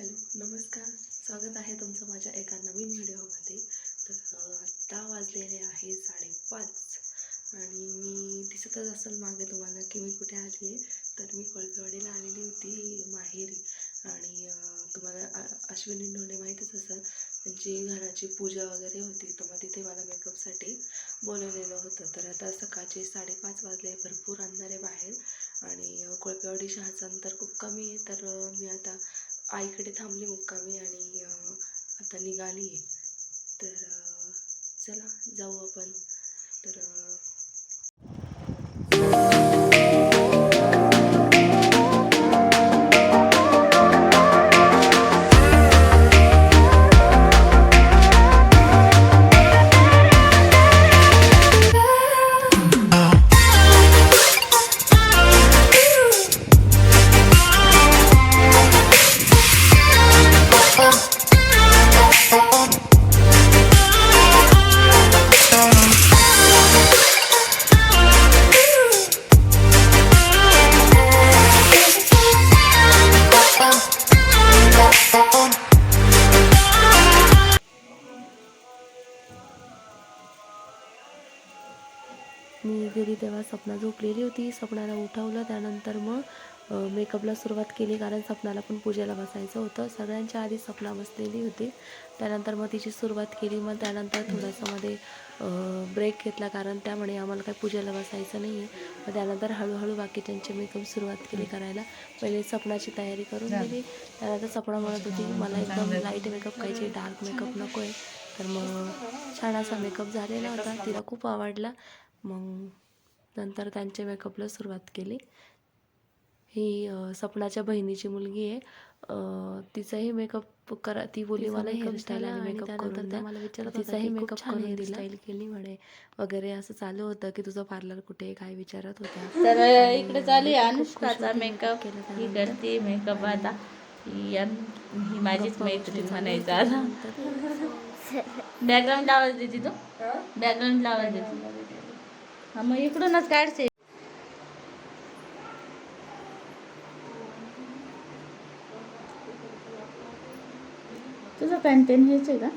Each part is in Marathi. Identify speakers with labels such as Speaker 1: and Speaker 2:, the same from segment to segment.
Speaker 1: हॅलो नमस्कार. स्वागत आहे तुमचं माझ्या एका नवीन व्हिडिओमध्ये. तर आत्ता वाजलेले आहे साडेपाच आणि मी दिसतच असेल मागे तुम्हाला की मी कुठे आली आहे. तर मी कोळपेवाडीला आलेली होती माहेरी आणि तुम्हाला अश्विनी नोंडे माहीतच असेल. त्यांची घराची पूजा वगैरे होती तर मग तिथे मला मेकअपसाठी बोलवलेलं होतं. तर आता सकाळचे साडेपाच वाजले भरपूर अंधार आहे बाहेर आणि अ, कोळपेवाडी शहाचं अंतर खूप कमी आहे. तर मी आता आईकडे थांबली मुक्कामी आणि आता निघाली आहे तर चला जाऊ आपण. तर मी गेली तेव्हा सपना झोपलेली होती. सपनाला उठवलं. त्यानंतर मग मेकअपला सुरुवात केली. कारण सपनाला पण पूजेला बसायचं होतं. सगळ्यांच्या आधी सपना बसलेली होती. त्यानंतर मग तिची सुरुवात केली. मग त्यानंतर थोडासा मध्ये ब्रेक घेतला. कारण त्यामुळे आम्हाला काही पूजेला बसायचं नाही आहे मग त्यानंतर हळूहळू बाकीच्यांची मेकअप सुरुवात केली करायला. पहिले सपनाची तयारी करून दिली. त्यानंतर सपना म्हणत होती की मला एकदम लाइट मेकअप पाहिजे डार्क मेकअप नको आहे तर मग छान असा मेकअप झालेला होता. तिला खूप आवडला. मग नंतर त्यांच्या मेकअपला सुरुवात केली. ही सपनाच्या बहिणीची मुलगी आहे. तिचाही मेकअप करा ती बोलली मला हेअरस्टाईल आणि मेकअप करून द्या. मला विचारत तिचाही मेकअप करून हेअरस्टाईल केली म्हणे. वगैरे असं चालू होतं की तुझं पार्लर कुठे आहे काय विचारत होत्या.
Speaker 2: तर इकडे चालू आहे. अनुष्काचा मेकअप
Speaker 1: केलं
Speaker 2: ही. करते मेकअप आता. ही ही माझीच मैत्रीण म्हणायचं आता. बॅकग्राऊंड आवाज देते तू? बॅकग्राऊंड आवाज देते. हा मग इकडूनच काढते तुझं कंटेंट हेच आहे का?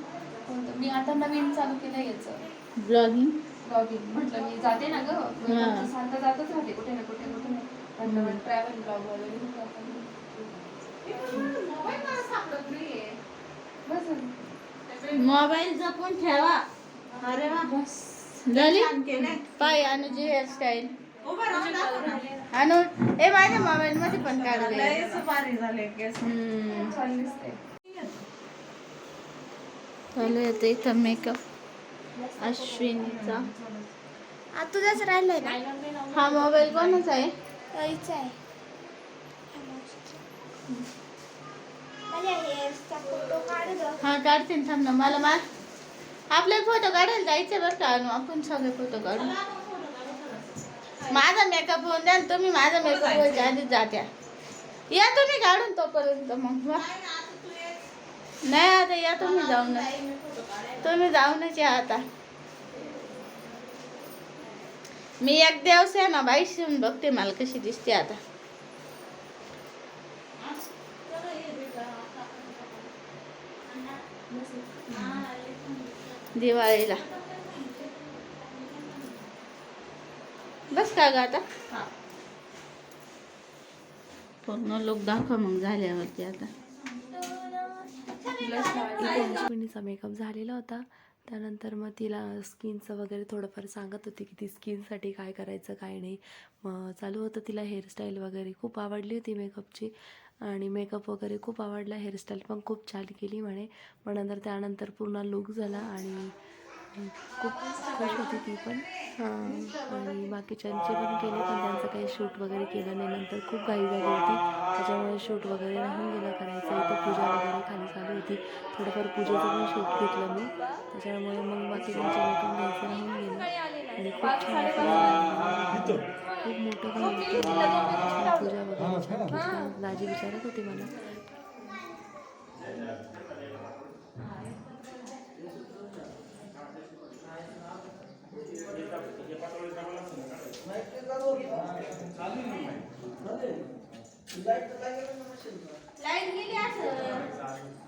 Speaker 3: मी आता नवीन चालू केलं याचं.
Speaker 2: ब्लॉगिंग
Speaker 3: ब्लॉगिंग म्हटलं मी जाते ना ग. सारखं जातच राहते कुठे ना कुठे कुठे म्हटलं ट्रॅव्हल ब्लॉग वगैरे. मोबाईल बस.
Speaker 2: जपून ठेवा. अरे वा. झाली? पाय अनुजी हेअरस्टाईल अनु ए माझ्या मोबाईल मध्ये पण काढ
Speaker 3: छान दिसते
Speaker 2: चालू येते इथं मेकअप अश्विनीचा.
Speaker 4: आ तुझाच राहिलाय ना?
Speaker 2: हा मोबाईल कोणाचा आहे?
Speaker 4: आईचा आहे.
Speaker 2: हा काढते ना, थांब ना. मला मा आपल्याला फोटो काढायला जायचं बरं का? अनु आपण सगळे फोटो काढू. माझा मेकअप होऊन द्या तुम्ही माझा मेकअप व्हायच्या आधीच जात्या. या तुम्ही काढून तोपर्यंत मग नाही आता या तुम्ही जाऊन. तुम्ही जाऊनच या आता. मी एक दिवस आहे ना बाई शिवून बघते मला कशी दिसते आता. दिवाळीला. बस का ग आता? पूर्ण लोक दाखव मग झाल्यावरती आता.
Speaker 1: अश्विनीचा मेकअप झालेला होता. त्यानंतर मग तिला स्किनचं वगैरे थोडंफार सांगत होती की ती स्किनसाठी काय करायचं काय नाही. मग चालू होतं तिला हेअरस्टाईल वगैरे. खूप आवडली होती मेकअपची आणि मेकअप वगैरे खूप आवडला हेअरस्टाईल पण खूप छान केली म्हणे. मग नंतर त्यानंतर पूर्ण लुक झाला आणि खूप खुश होती ती पण. आणि बाकीच्यांचे पण केले पण त्यांचं काही शूट वगैरे केलं नाही. नंतर खूप घाई झाली होती. त्याच्यामुळे शूट वगैरे राहून गेलं करायचं. इथं पूजा वगैरे खाली चालू होती. थोडंफार पूजेचं पण शूट घेतलं मी. त्याच्यामुळे मग बाकीच्यांचे मेकअप घ्यायचं राहून गेलं. आणि खूप छान खूप मोठं गाव होतं. पूजा वगैरे दाजी विचारत होती मला.
Speaker 2: लाइट गेली
Speaker 1: काय?